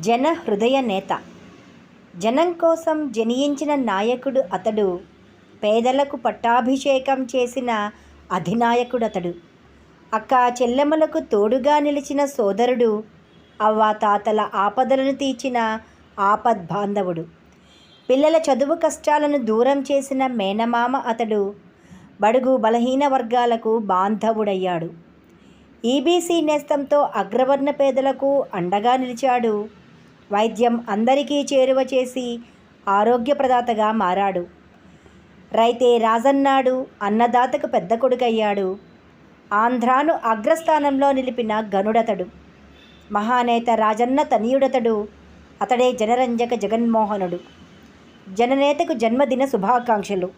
జన హృదయ నేత. జనం కోసం జనియించిన నాయకుడు అతడు పేదలకు పట్టాభిషేకం చేసిన అధినాయకుడు అతడు అక్క చెల్లెమ్మలకు తోడుగా నిలిచిన సోదరుడు అవ్వ తాతల ఆపదలను తీర్చిన ఆపద్బాంధవుడు. పిల్లల చదువు కష్టాలను దూరం చేసిన మేనమామ అతడు బడుగు బలహీన వర్గాలకు బాంధవుడయ్యాడు. ఈబీసీ నేస్తంతో అగ్రవర్ణ పేదలకు అండగా నిలిచాడు వైద్యం అందరికీ చేరువ చేసి ఆరోగ్యప్రదాతగా మారాడు. రైతే రాజన్నాడు అన్నదాతకు పెద్ద కొడుకయ్యాడు. ఆంధ్రాను అగ్రస్థానంలో నిలిపిన గనుడతడు. మహానేత రాజన్న తనయుడతడు. అతడే జనరంజక జగన్మోహనుడు. జననేతకు జన్మదిన శుభాకాంక్షలు.